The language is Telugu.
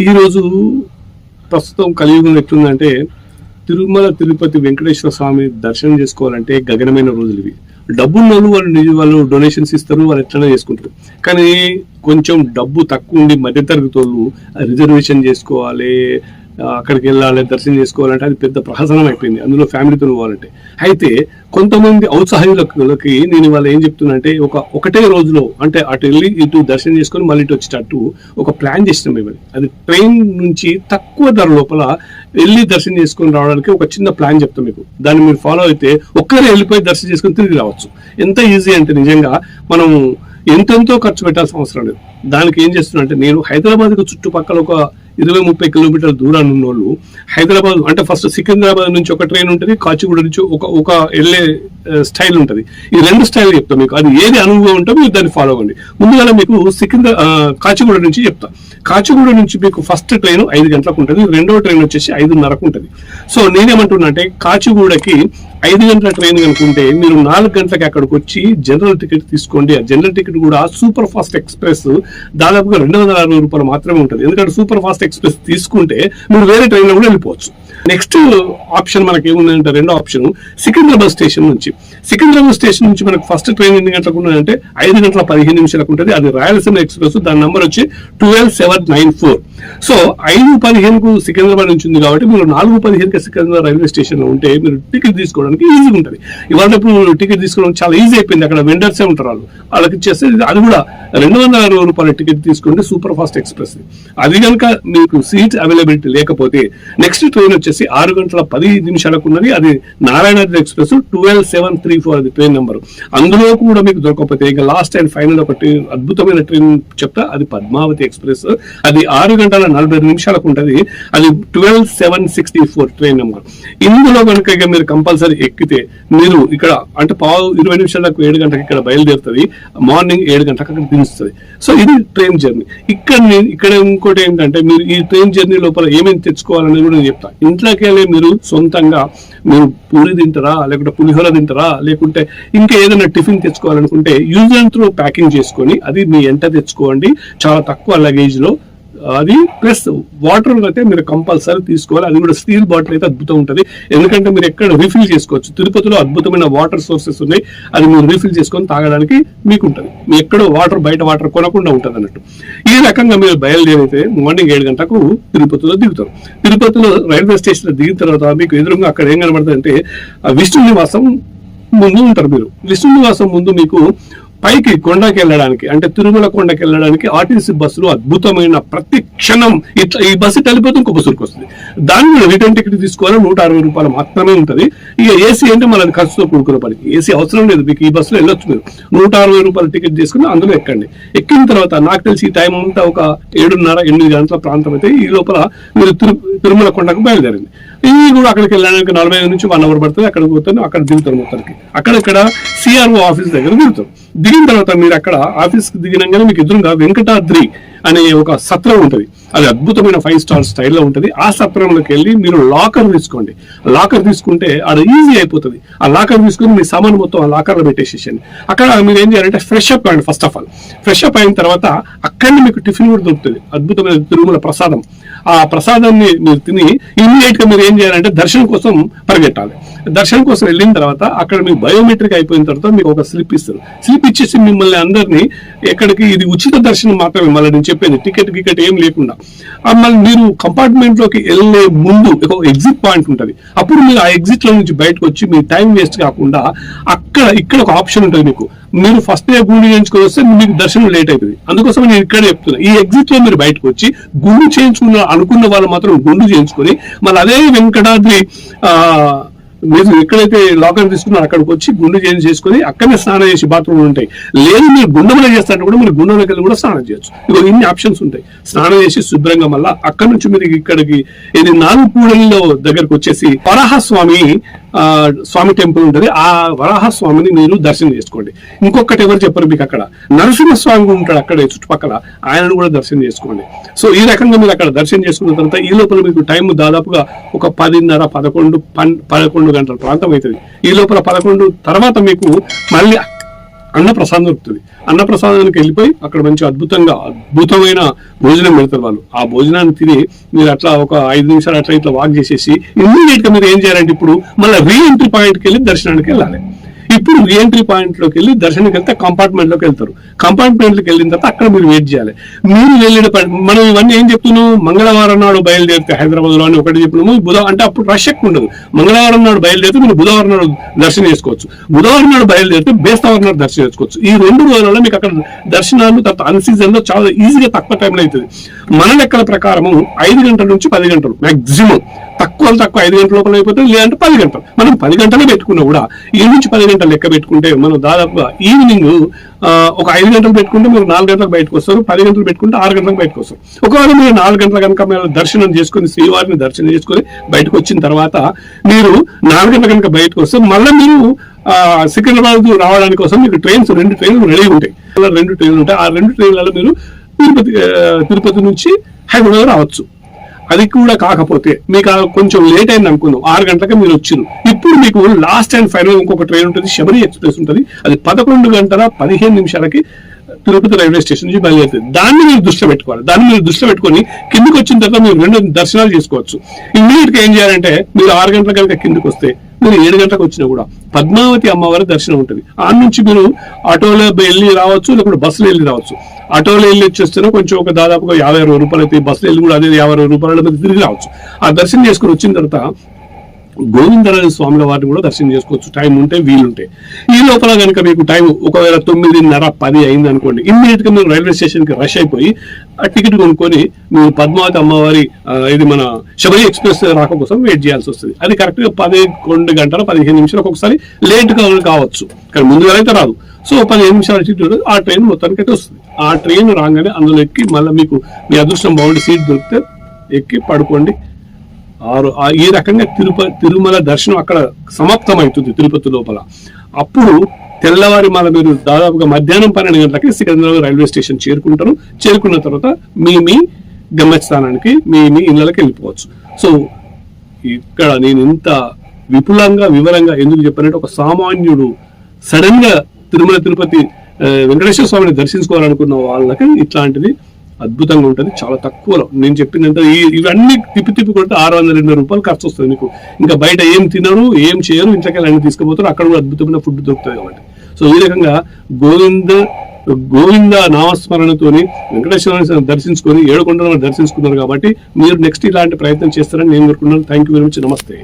ఈరోజు ప్రస్తుతం కలియుగం ఎట్లుందంటే తిరుమల తిరుపతి వెంకటేశ్వర స్వామి దర్శనం చేసుకోవాలంటే గగనమైన రోజులు ఇవి. డబ్బున్నోళ్ళు వాళ్ళు నిజ వాళ్ళు డొనేషన్స్ ఇస్తారు వాళ్ళు ఎట్లనే చేసుకుంటారు. కానీ కొంచెం డబ్బు తక్కువ ఉండి మధ్యతరగతి వాళ్ళు రిజర్వేషన్ చేసుకోవాలి అక్కడికి వెళ్ళాలి దర్శనం చేసుకోవాలంటే అది పెద్ద ప్రహసనం అయిపోయింది. అందులో ఫ్యామిలీతో పోవాలంటే. అయితే కొంతమంది ఔత్సాహికులకి నేను వాళ్ళు ఏం చెప్తున్నానంటే ఒక ఒకటే రోజులో అంటే అటు వెళ్ళి ఇటు దర్శనం చేసుకొని మళ్ళీ ఇటు వచ్చేటట్టు ఒక ప్లాన్ చేసినాం మేము అది ట్రైన్ నుంచి తక్కువ ధర లోపల వెళ్ళి దర్శనం చేసుకొని రావడానికి ఒక చిన్న ప్లాన్ చెప్తాం మీకు. దాన్ని మీరు ఫాలో అయితే ఒక్కరే వెళ్ళిపోయి దర్శనం చేసుకొని తిరిగి రావచ్చు. ఎంత ఈజీ అంటే నిజంగా మనం ఎంతెంతో ఖర్చు పెట్టాల్సిన అవసరం లేదు. దానికి ఏం చేస్తున్నా అంటే నేను హైదరాబాద్కు చుట్టుపక్కల ఒక ఇరవై ముప్పై కిలోమీటర్ల దూరాన్ని ఉన్న వాళ్ళు హైదరాబాద్ అంటే ఫస్ట్ సికింద్రాబాద్ నుంచి ఒక ట్రైన్ ఉంటుంది కాచిగూడ నుంచి ఒక ఒక వెళ్ళే స్టైల్ ఉంటుంది. ఈ రెండు స్టైల్ చెప్తాను మీకు. అది ఏది అనుభవం ఉంటే మీరు దాన్ని ఫాలో అవ్వండి. ముందుగా మీకు సికింద్రా కాచిగూడ నుంచి చెప్తా. కాచిగూడ నుంచి మీకు ఫస్ట్ ట్రైన్ ఐదు గంటలకు ఉంటుంది రెండవ ట్రైన్ వచ్చేసి ఐదున్నరకు ఉంటుంది. సో నేనేమంటున్నా అంటే కాచిగూడకి ఐదు గంటల ట్రైన్ కనుకుంటే మీరు నాలుగు గంటలకి అక్కడికి వచ్చి జనరల్ టికెట్ తీసుకోండి. ఆ జనరల్ టికెట్ కూడా సూపర్ ఫాస్ట్ ఎక్స్ప్రెస్ దాదాపుగా రెండు వందల అరవై రూపాయలు మాత్రమే ఉంటుంది. ఎందుకంటే సూపర్ ఫాస్ట్ ఎక్స్ప్రెస్ తీసుకుంటే మీరు వేరే ట్రైన్లో కూడా వెళ్ళిపోవచ్చు. నెక్స్ట్ ఆప్షన్ మనకి ఏముందంటే రెండో ఆప్షన్ సికింద్రాబాద్ స్టేషన్ నుంచి. సికింద్రాబాద్ స్టేషన్ నుంచి మనకు ఫస్ట్ ట్రైన్ ఎన్ని గంటలకు ఉన్నదంటే ఐదు గంటల పదిహేను నిమిషాలకు ఉంటుంది. అది రాయలసీమ ఎక్స్ప్రెస్ దాని నంబర్ వచ్చి twelve seven nine four so ఐదు పదిహేనుకు సికింద్రాబాద్ నుంచి ఉంది కాబట్టి మీరు నాలుగు పదిహేనుకి సికింద్రాబాద్ రైల్వే స్టేషన్లో ఉంటే మీరు టికెట్ తీసుకోవడానికి ఈజీగా ఉంటుంది. ఇవాళ ఇప్పుడు టికెట్ తీసుకోవడం చాలా ఈజీ అయిపోయింది. అక్కడ వెండర్సే ఉంటారు వాళ్ళు. వాళ్ళకి ఇచ్చేస్తే అది కూడా రెండు వందల అరవై రూపాయల టికెట్ తీసుకుంటే సూపర్ ఫాస్ట్ ఎక్స్ప్రెస్ అది కనుక మీకు సీట్ అవైలబిలిటీ లేకపోతే నెక్స్ట్ ట్రైన్ వచ్చేసి ఆరు గంటల పది నిమిషాలకు ఉన్నది. అది Narayanadri express twelve seven three four అది ట్రైన్ నెంబర్. అందులో కూడా మీకు దొరకకపోతే ఇక లాస్ట్ అండ్ ఫైనల్ ఒక ట్రైన్ అద్భుతమైన ట్రైన్ చెప్తా అది పద్మావతి ఎక్స్ప్రెస్. అది ఆరు గంటల నలభై నిమిషాలకు ఉంటుంది. అది twelve seven sixty four train number. ఇందులో కనుక ఇక మీరు కంపల్సరీ ఎక్కితే మీరు ఇక్కడ అంటే పావు ఇరవై నిమిషాలకు ఏడు గంటలకు ఇక్కడ బయలుదేరుతుంది. మార్నింగ్ ఏడు గంటలకు అక్కడ దించుతుంది. సో ఇది ట్రైన్ జర్నీ. ఇక్కడ ఇక్కడ ఇంకోటి ఏంటంటే మీరు ఈ ట్రైన్ జర్నీ లోపల ఏమేమి తెచ్చుకోవాలనేది కూడా నేను చెప్తాను ఇంట్లోకి వెళ్ళి మీరు సొంతంగా మీరు పూరి తింటారా లేకుంటే పులిహోర తింటారా లేకుంటే ఇంకా ఏదైనా టిఫిన్ తెచ్చుకోవాలనుకుంటే యూజ్ అండ్ త్రూ ప్యాకింగ్ చేసుకొని అది మీ ఎంట తెచ్చుకోండి చాలా తక్కువ లగేజ్లో అది ప్లస్ వాటర్ అయితే మీరు కంపల్సరీ తీసుకోవాలి. అది కూడా స్టీల్ బాటిల్ అయితే అద్భుతం ఉంటుంది. ఎందుకంటే మీరు ఎక్కడ రీఫిల్ చేసుకోవచ్చు. తిరుపతిలో అద్భుతమైన వాటర్ సోర్సెస్ ఉన్నాయి. అది మీరు రీఫిల్ చేసుకొని తాగడానికి మీకు ఉంటుంది మీ ఎక్కడో వాటర్ బయట వాటర్ కొనకుండా ఉంటుంది అన్నట్టు. ఈ రకంగా మీరు బయలుదేరితే మార్నింగ్ ఏడు గంటలకు తిరుపతిలో దిగుతారు. తిరుపతిలో రైల్వే స్టేషన్ దిగిన తర్వాత మీకు ఎదురుగా అక్కడ ఏం కనబడుతుంది అంటే విష్ణు నివాసం ముందు ఉంటారు మీరు. విష్ణు నివాసం ముందు మీకు పైకి కొండకి వెళ్ళడానికి అంటే తిరుమల కొండకి వెళ్ళడానికి ఆర్టీసీ బస్సులు అద్భుతమైన ప్రతి క్షణం ఇట్లా ఈ బస్సు వెళ్ళిపోతే ఇంకో బస్సులకు వస్తుంది దాన్ని మనం రిటర్న్ టికెట్ తీసుకోవాలి? నూట అరవై రూపాయలు మాత్రమే ఉంటుంది. ఇక ఏసీ అంటే మనది ఖర్చుతో కూడుకున్న పని ఏసీ అవసరం లేదు మీకు ఈ బస్సులో వెళ్ళొచ్చు మీరు. నూట అరవై రూపాయల టికెట్ తీసుకుని అందులో ఎక్కండి. ఎక్కిన తర్వాత నాకు తెలిసి ఈ టైం అంతా ఒక ఏడున్నర ఎనిమిది గంటల ప్రాంతం అయితే ఈ లోపల మీరు తిరుమల కొండకు బయలుదేరింది ఈ కూడా అక్కడికి వెళ్ళడానికి నలభై ఐదు నుంచి వన్ అవర్ పడుతుంది. అక్కడ పోతాను అక్కడ దిగుతారు మొత్తానికి. అక్కడక్కడ సిఆర్ఓ ఆఫీస్ దగ్గర దిగుతారు దిగిన తర్వాత మీరు అక్కడ ఆఫీస్కి దిగినాగానే మీకు ఎదురుగా వెంకటాద్రి అనే ఒక సత్రం ఉంటుంది. అది అద్భుతమైన ఫైవ్ స్టార్ స్టైల్లో ఉంటుంది. ఆ సత్రంలోకి వెళ్ళి మీరు లాకర్ తీసుకోండి. లాకర్ తీసుకుంటే అది ఈజీ అయిపోతుంది. ఆ లాకర్ తీసుకుని మీ సామాన్ మొత్తం ఆ లాకర్లో పెట్టేసేసండి అక్కడ మీరు ఏం చేయాలంటే ఫ్రెష్ అప్ అవ్వండి first of all fresh up అయిన తర్వాత అక్కడనే మీకు టిఫిన్ కూడా దొరుకుతుంది. అద్భుతమైన తిరుమల ప్రసాదం. ఆ ప్రసాదాన్ని మీరు తిని ఇమీడియట్గా మీరు ఏం చేయాలంటే దర్శనం కోసం పరిగెట్టాలి. దర్శనం కోసం వెళ్ళిన తర్వాత అక్కడ మీకు బయోమెట్రిక్ అయిపోయిన తర్వాత మీకు ఒక స్లిప్ ఇస్తారు. స్లిప్ ఇచ్చేసి మిమ్మల్ని అందరినీ ఎక్కడికి ఇది ఉచిత దర్శనం మాత్రమే మళ్ళీ నుంచి చెప్పేది టికెట్ గికెట్ ఏం లేకుండా. మళ్ళీ మీరు కంపార్ట్మెంట్లోకి వెళ్ళే ముందు ఒక ఎగ్జిట్ పాయింట్ ఉంటుంది. అప్పుడు మీరు ఆ ఎగ్జిట్లో నుంచి బయటకు వచ్చి మీ టైం వేస్ట్ కాకుండా అక్కడ ఇక్కడ ఒక ఆప్షన్ ఉంటుంది మీకు. మీరు ఫస్ట్ డే గుండు చేయించుకొని వస్తే మీకు దర్శనం లేట్ అవుతుంది అందుకోసం నేను ఇక్కడ చెప్తున్నా. ఈ ఎగ్జిట్లో మీరు బయటకు వచ్చి గుండు చేయించుకున్న అనుకున్న వాళ్ళు మాత్రం గుండు చేయించుకొని మళ్ళీ అదే వెంకటాద్రి ఆ మీరు ఎక్కడైతే లాకర్ తీసుకున్నారో అక్కడికి వచ్చి గుండు చేంజ్ చేసుకొని అక్కడనే స్నానం చేసి బాత్రూమ్ ఉంటాయి. లేదు మీరు గుండంలో చేస్తారంటే కూడా మీరు గుండంలోకి వెళ్ళి కూడా స్నానం చేయొచ్చు. ఇక ఇన్ని ఆప్షన్స్ ఉంటాయి. స్నానం చేసి శుభ్రంగా మళ్ళా అక్కడ నుంచి మీరు ఇక్కడికి ఇది నాలుగు పూడల్లో దగ్గరకు వచ్చేసి వరాహ స్వామి ఆ, స్వామి టెంపుల్ ఉంటుంది. ఆ వరాహ స్వామిని మీరు దర్శనం చేసుకోండి. ఇంకొకటి ఎవరు చెప్పరు మీకు అక్కడ? నరసింహస్వామి ఉంటాడు అక్కడ చుట్టుపక్కల. ఆయనను కూడా దర్శనం చేసుకోండి. సో ఈ రకంగా మీరు అక్కడ దర్శనం చేసుకున్న తర్వాత ఈ లోపల మీకు టైం దాదాపుగా ఒక పదిన్నర పదకొండు పన్ పదకొండు గంటల ప్రాంతం అవుతుంది. ఈ లోపల పదకొండు తర్వాత మీకు మళ్ళీ అన్న ప్రసాదం దొరుకుతుంది. అన్న ప్రసాదానికి వెళ్ళిపోయి అక్కడ మంచి అద్భుతంగా అద్భుతమైన భోజనం పెడతారు వాళ్ళు. ఆ భోజనాన్ని తిని మీరు అట్లా ఒక ఐదు నిమిషాలు అట్లా ఇట్లా వాక్ చేసేసి ఇమ్మీడియట్గా మీరు ఏం చేయాలంటే ఇప్పుడు మళ్ళీ రీ ఎంట్రీ పాయింట్కి వెళ్ళి దర్శనానికి వెళ్ళాలి. ఇప్పుడు రీఎంట్రీ పాయింట్లోకి వెళ్ళి దర్శనానికి వెళ్తే కంపార్ట్మెంట్లోకి వెళ్తారు. కంపార్ట్మెంట్లోకి వెళ్ళిన తర్వాత అక్కడ మీరు వెయిట్ చేయాలి. మీరు వెళ్ళిన మనం ఇవన్నీ ఏం చెప్తున్నాం? మంగళవారం నాడు బయలుదేరితే హైదరాబాద్లో అని ఒకటి చెప్పినాము. బుధవారం అంటే అప్పుడు రష్ ఎక్కువ ఉండదు. మంగళవారం నాడు బయలుదేరితే మీరు బుధవారం నాడు దర్శనం చేసుకోవచ్చు. బుధవారం నాడు బయలుదేరితే బేస్తవారం నాడు దర్శనం చేసుకోవచ్చు. ఈ రెండు రోజులలో మీకు అక్కడ దర్శనాలు తర్వాత అన్ సీజన్లో చాలా ఈజీగా తక్కువ టైంలో అవుతుంది. మన లెక్కల ప్రకారము ఐదు గంటల నుంచి పది గంటలు మాక్సిమం తక్కువ తక్కువ ఐదు గంటల లోపల అయిపోతుంది లేదంటే పది గంటలు. మనం పది గంటలే పెట్టుకున్నా కూడా ఈ నుంచి పది గంటలు లెక్క పెట్టుకుంటే మనం దాదాపుగా ఈవినింగ్ ఒక ఐదు గంటలు పెట్టుకుంటే మీరు నాలుగు గంటలకు బయటకు వస్తారు పది గంటలు పెట్టుకుంటే ఆరు గంటలకు బయటకు వస్తారు. ఒకవేళ మీరు నాలుగు గంటల కనుక మీరు దర్శనం చేసుకుని శ్రీవారిని దర్శనం చేసుకుని బయటకు వచ్చిన తర్వాత మీరు నాలుగు గంటల కనుక బయటకు వస్తే మళ్ళీ మీరు సికింద్రాబాద్ రావడానికి కోసం మీకు ట్రైన్స్ రెండు ట్రైన్లు రెడీ ఉంటాయి. రెండు ట్రైన్లు ఉంటాయి. ఆ రెండు ట్రైన్లలో మీరు తిరుపతి తిరుపతి నుంచి హైదరాబాద్ రావచ్చు. అది కూడా కాకపోతే మీకు కొంచెం లేట్ అయింది అనుకుందాం. ఆరు గంటలకి మీరు వచ్చిరు ఇప్పుడు మీకు లాస్ట్ అండ్ ఫైనల్ ఇంకొక ట్రైన్ ఉంటుంది శబరి ఎక్స్ప్రెస్ ఉంటుంది. అది పదకొండు గంటల పదిహేను నిమిషాలకి తిరుపతి రైల్వే స్టేషన్ నుంచి బయలుదేరుతుంది. దాన్ని మీరు దృష్టిలో పెట్టుకోవాలి. దాన్ని మీరు దృష్టిలో పెట్టుకొని కిందకి వచ్చిన తర్వాత మీరు రెండు దర్శనాలు చేసుకోవచ్చు. ఇమ్మీడియట్గా ఏం చేయాలంటే మీరు ఆరు గంటల కనుక కిందకి వస్తే మీరు ఏడు గంటలకు వచ్చినా కూడా పద్మావతి అమ్మవారి దర్శనం ఉంటుంది. ఆ నుంచి మీరు ఆటోలో వెళ్ళి రావచ్చు లేకుంటే బస్సులో వెళ్ళి రావచ్చు. ఆటోలో వెళ్ళి వచ్చేస్తేనే కొంచెం ఒక దాదాపుగా యాభై అరవై రూపాయలు అయితే బస్సులు వెళ్ళి కూడా అదే యాభై అరవై రూపాయలు తిరిగి రావచ్చు. ఆ దర్శనం చేసుకుని వచ్చిన తర్వాత గోవిందరాజు స్వాముల వారిని కూడా దర్శనం చేసుకోవచ్చు. టైం ఉంటే వీలుంటే. ఈ లోపల కనుక మీకు టైం ఒకవేళ తొమ్మిదిన్నర పది అయింది అనుకోండి ఇమ్మీడియట్గా మీరు రైల్వే స్టేషన్కి రష్ అయిపోయి ఆ టికెట్ కొనుక్కొని మీరు పద్మావతి అమ్మవారి ఇది మన శబరి ఎక్స్ప్రెస్ రాక కోసం వెయిట్ చేయాల్సి వస్తుంది. అది కరెక్ట్గా పదకొండు గంటల పదిహేను నిమిషాలు ఒకసారి లేట్గా కావచ్చు. కానీ ముందుగా అయితే రాదు. సో పదిహేను నిమిషాలు టికెట్ ఆ ట్రైన్ మొత్తానికి అయితే వస్తుంది. ఆ ట్రైన్ రాగానే అందులో ఎక్కి మళ్ళీ మీకు మీ అదృష్టం బాగుండి సీట్ దొరికితే ఎక్కి పడుకోండి. ఆరు ఆ- ఈ రకంగా తిరుప తిరుమల దర్శనం అక్కడ సమాప్తమవుతుంది తిరుపతి లోపల? అప్పుడు తెల్లవారి మళ్ళీ మీరు దాదాపుగా మధ్యాహ్నం పన్నెండు గంటలకి సికింద్రాబాద్ రైల్వే స్టేషన్ చేరుకుంటారు. చేరుకున్న తర్వాత మీ మీ గమ్యస్థానానికి మీ మీ ఇళ్ళకి వెళ్ళిపోవచ్చు. సో ఇక్కడ నేను ఇంత విపులంగా వివరంగా ఎందుకు చెప్పానంటే ఒక సామాన్యుడు సడన్గా తిరుమల తిరుపతి వెంకటేశ్వర స్వామిని దర్శించుకోవాలనుకున్న వాళ్ళకి ఇట్లాంటిది అద్భుతంగా ఉంటుంది. చాలా తక్కువలో. నేను చెప్పినంత ఇవన్నీ తిప్పి తిప్పి కొడితే ఆరు వందల ఎనభై రూపాయలు ఖర్చు వస్తుంది మీకు ఇంకా బయట ఏం తినరు ఏం చేయరు ఇంట్లోకి అన్ని తీసుకుపోతారు. అక్కడ కూడా అద్భుతమైన ఫుడ్ దొరుకుతుంది కాబట్టి. సో ఈ రకంగా గోవింద గోవింద నామస్మరణతోని వెంకటేశ్వర దర్శించుకొని ఏడుకొండలను దర్శించుకున్నారు కాబట్టి మీరు నెక్స్ట్ ఇలాంటి ప్రయత్నం చేస్తారని నేను కోరుకున్నాను థ్యాంక్ యూ వెరీ మచ్ నమస్తే